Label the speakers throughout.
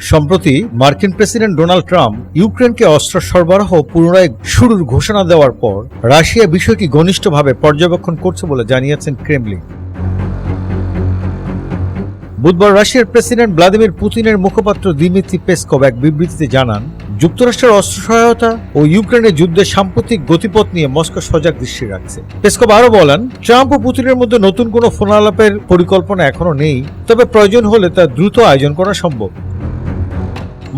Speaker 1: সম্প্রতি মার্কিন president Donald Trump ইউক্রেনকে অস্ত্র সরবরাহ পুনরায় শুরুর ঘোষণা দেওয়ার পর রাশিয়া বিষয়টি ঘনিষ্ঠভাবে পর্যবেক্ষণ করছে বলে জানিয়েছেন ক্রেমলিন। বুধবার রাশিয়ার প্রেসিডেন্ট ভ্লাদিমির পুতিনের মুখপাত্র দিমিত্রি পেসকভ এক বিবৃতিতে জানান, যুক্তরাষ্ট্রের অস্ত্র সহায়তা ও ইউক্রেনের যুদ্ধের সাম্প্রতিক গতিপথ নিয়ে মস্কো সজাগ দৃষ্টি রাখছে। পেসকভ আরও বলেন, ট্রাম্প ও পুতিনের মধ্যে নতুন কোনো ফোনালাপের পরিকল্পনা এখনও নেই, তবে প্রয়োজন হলে তা দ্রুত আয়োজন করা সম্ভব।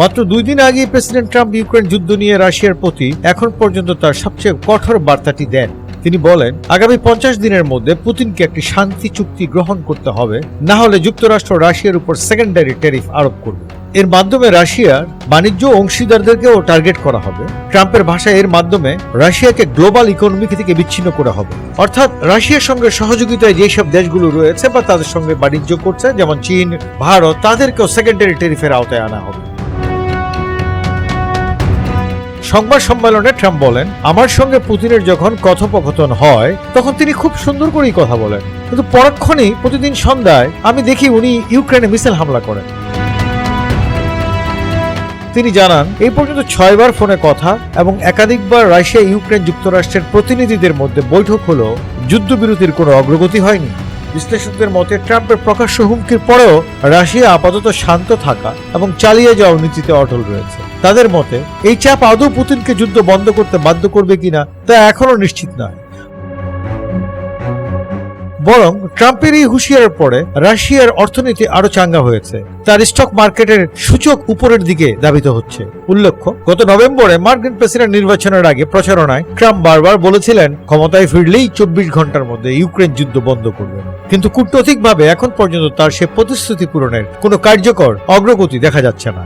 Speaker 1: মাত্র দুই দিন আগে প্রেসিডেন্ট ট্রাম্প ইউক্রেন যুদ্ধ নিয়ে রাশিয়ার প্রতি এখন পর্যন্ত তার সবচেয়ে কঠোর বার্তাটি দেন। তিনি বলেন, আগামী পঞ্চাশ দিনের মধ্যে পুতিনকে একটি শান্তি চুক্তি গ্রহণ করতে হবে, না হলে যুক্তরাষ্ট্র রাশিয়ার উপর সেকেন্ডারি ট্যারিফ আরোপ করবে। এর মাধ্যমে রাশিয়ার বাণিজ্য অংশীদারদেরকেও টার্গেট করা হবে। ট্রাম্পের ভাষায় এর মাধ্যমে রাশিয়াকে গ্লোবাল ইকোনমি থেকে বিচ্ছিন্ন করা হবে। অর্থাৎ রাশিয়ার সঙ্গে সহযোগিতায় যেসব দেশগুলো রয়েছে বা তাদের সঙ্গে বাণিজ্য করছে, যেমন চীন, ভারত, তাদেরকেও সেকেন্ডারি ট্যারিফের আওতায় আনা হবে। সংবাদ সম্মেলনে ট্রাম্প বলেন, আমার সঙ্গে পুতিনের যখন কথোপকথন হয়, তখন তিনি খুব সুন্দর করেই কথা বলেন। কিন্তু পরক্ষণেই প্রতিদিন সন্ধ্যায় আমি দেখি উনি ইউক্রেনে মিসাইল হামলা করেন। তিনি জানান, এই পর্যন্ত ছয়বার ফোনে কথা এবং একাধিকবার রাশিয়া ইউক্রেন যুক্তরাষ্ট্রের প্রতিনিধিদের মধ্যে বৈঠক হলেও যুদ্ধবিরতির কোনো অগ্রগতি হয়নি। বিশ্লেষকদের মতে, ট্রাম্পের প্রকাশ্য হুমকির পরেও রাশিয়া আপাতত শান্ত থাকা এবং চালিয়ে যাওয়ার নীতিতে অটল রয়েছে। তাদের মতে, এই চাপ আদৌ পুতিনকে যুদ্ধ বন্ধ করতে বাধ্য করবে কিনা তা এখনও নিশ্চিত নয়। বরং ট্রাম্পের এই হুঁশিয়ারের পরে রাশিয়ার অর্থনীতি আরও চাঙ্গা হয়েছে। তার স্টক মার্কেটের সূচক উপরের দিকে ধাবিত হচ্ছে। উল্লেখ্য, গত নভেম্বরে মার্কিন প্রেসিডেন্ট নির্বাচনের আগে প্রচারণায় ট্রাম্প বারবার বলেছিলেন, ক্ষমতায় ফিরলেই চব্বিশ ঘণ্টার মধ্যে ইউক্রেন যুদ্ধ বন্ধ করবে। কিন্তু কূটনৈতিকভাবে এখন পর্যন্ত তার সে প্রতিশ্রুতি পূরণের কোনো কার্যকর অগ্রগতি দেখা যাচ্ছে না।